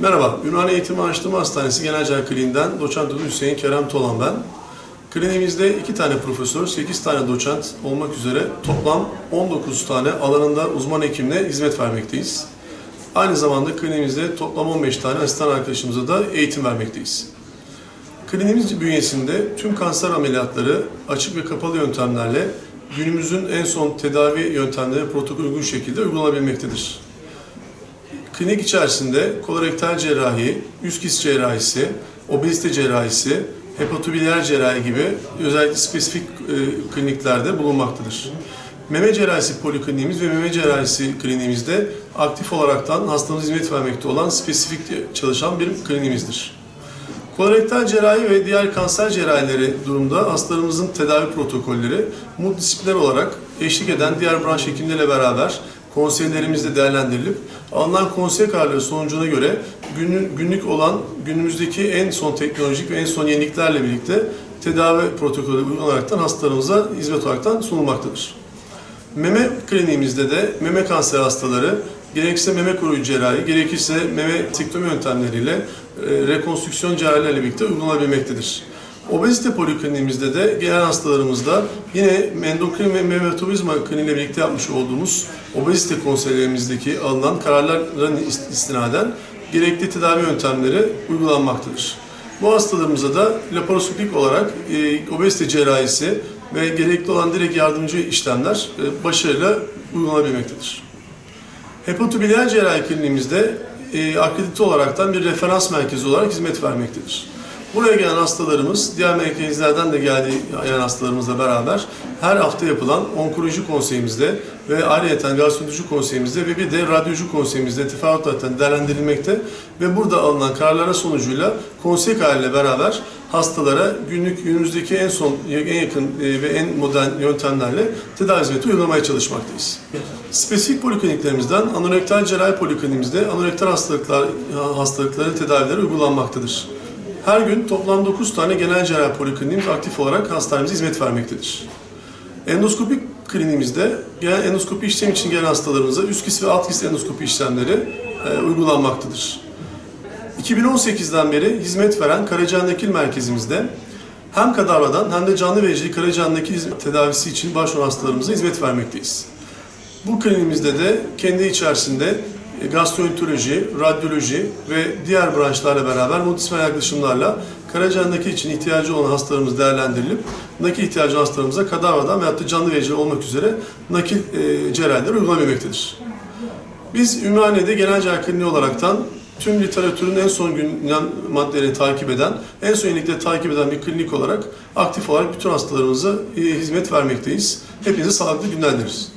Merhaba, Ünvan Eğitim Araştırma Hastanesi Genel Cerrah Kliniğinden doçent doktor Hüseyin Kerem Tolan ben. Kliniğimizde 2 tane profesör, 8 tane doçent olmak üzere toplam 19 tane alanında uzman hekimle hizmet vermekteyiz. Aynı zamanda kliniğimizde toplam 15 tane asistan arkadaşımıza da eğitim vermekteyiz. Kliniğimiz bünyesinde tüm kanser ameliyatları açık ve kapalı yöntemlerle günümüzün en son tedavi yöntemleri protokol uygun şekilde uygulanabilmektedir. Klinik içerisinde kolorektal cerrahi, üst kist cerrahisi, obezite cerrahisi, hepatobiliyer cerrahi gibi özellikle spesifik e, kliniklerde bulunmaktadır. Meme cerrahisi polikliniğimiz ve meme cerrahisi kliniğimizde aktif olaraktan hastamıza hizmet vermekte olan spesifik çalışan bir kliniğimizdir. Kolorektal cerrahi ve diğer kanser cerrahileri durumda hastalarımızın tedavi protokolleri multidisipliner olarak eşlik eden diğer branş hekimlerle beraber konseylerimizde değerlendirilip alınan konsey kararları sonucuna göre günlük, olan günümüzdeki en son teknolojik ve en son yeniliklerle birlikte tedavi protokolü uygulanaraktan hastalarımıza hizmet olaraktan sunulmaktadır. Meme kliniğimizde de meme kanseri hastaları gerekirse meme koruyucu cerrahi, gerekirse meme sektomi yöntemleriyle e, rekonstrüksiyon cerrahilerle birlikte uygulanabilmektedir. Obezite polikliniğimizde de gelen hastalarımızda yine endokrin ve metabolizma kliniğiyle birlikte yapmış olduğumuz obezite konseylerimizdeki alınan kararların istinaden gerekli tedavi yöntemleri uygulanmaktadır. Bu hastalarımıza da laparoskopik olarak e, obezite cerrahisi ve gerekli olan direkt yardımcı işlemler e, başarıyla uygulanabilmektedir. Hepatobiliyer cerrahi kliniğimizde e, akredite olaraktan bir referans merkezi olarak hizmet vermektedir. Buraya gelen hastalarımız, diğer merkezlerden de geldiği gelen hastalarımızla beraber her hafta yapılan onkoloji konseyimizde ve ayrıca gastroloji konseyimizde ve bir de radyoloji konseyimizde teferruatla değerlendirilmekte ve burada alınan kararlara sonucuyla konsey kararıyla beraber hastalara günlük günümüzdeki en son, en yakın e, ve en modern yöntemlerle tedavi hizmeti uygulamaya çalışmaktayız. Spesifik polikliniklerimizden anorektal cerrahi polikliniğimizde anorektal hastalıklar, hastalıkların tedavileri uygulanmaktadır. Her gün toplam 9 tane genel cerrahi polikliniğimiz aktif olarak hastanemize hizmet vermektedir. Endoskopik kliniğimizde genel endoskopi işlem için gelen hastalarımıza üst kist ve alt kist endoskopi işlemleri e, uygulanmaktadır. 2018'den beri hizmet veren Karacahan Nakil Merkezimizde hem kadavradan hem de canlı vericili Karacahan Nakil tedavisi için başvuran hastalarımıza hizmet vermekteyiz. Bu kliniğimizde de kendi içerisinde gastroenteroloji, radyoloji ve diğer branşlarla beraber multidisipliner yaklaşımlarla Karacahan nakil için ihtiyacı olan hastalarımız değerlendirilip nakil ihtiyacı hastalarımıza kadavradan veyahut da canlı vericili olmak üzere nakil e, cerrahileri uygulabilmektedir. Biz Ümraniye'de genel kliniği olaraktan tüm literatürün en son gündem maddelerini takip eden, en son yenilikleri takip eden bir klinik olarak aktif olarak bütün hastalarımıza e, hizmet vermekteyiz. Hepinize sağlıklı günler dileriz.